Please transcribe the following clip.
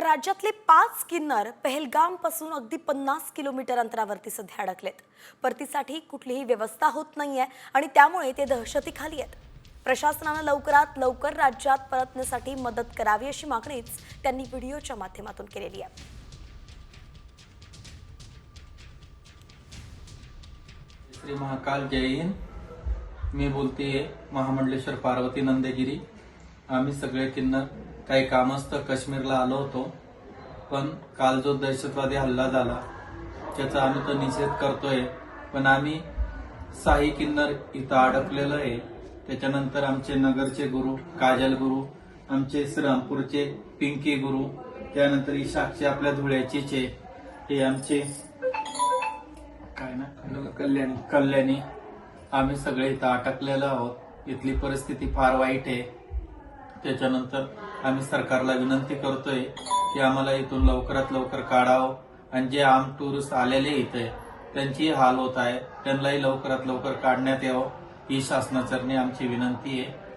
तर राज्यातले पाच किन्नर पहलगामपासून अगदी पन्नास किलोमीटर अंतरावरती सध्या अडकलेत. परतीसाठी कुठलीही व्यवस्था होत नाहीये आणि त्यामुळे ते दहशतीखाली आहेत. प्रशासनानं लवकरात लवकर राज्यात परतण्यासाठी मदत करावी अशी मागणीच त्यांनी व्हिडिओच्या माध्यमातून केलेली आहे. श्री महाकाल जय हिंद. मी बोलते महामंडलेश्वर पार्वती नंदगिरी. आम्ही सगळे किन्नर काही कामस्थ काश्मीरला आलो होतो पण काल जो दहशतवादी हल्ला झाला त्याचा आम्ही तो निषेध करतोय. पण आम्ही साई किन्नर इथं अडकलेलो आहे. त्याच्यानंतर आमचे नगरचे गुरु काजल गुरु आमचे श्रीरामपूरचे पिंकी गुरु त्यानंतर ही साक्षी आपल्या धुळ्याचीच आहे. हे आमचे काय ना? कल्याणी. कल्याणी. आम्ही सगळे इथं अटकलेलो आहोत. इथली परिस्थिती फार वाईट आहे. त्याच्यानंतर आम्ही सरकारला विनंती करतोय की आम्हाला इथून लवकरात लवकर काढावं. आणि जे आम टुरिस्ट आलेले इथे त्यांची हाल होत आहे. त्यांनाही लवकरात लवकर काढण्यात यावं. ही शासनाचरणी आमची विनंती आहे.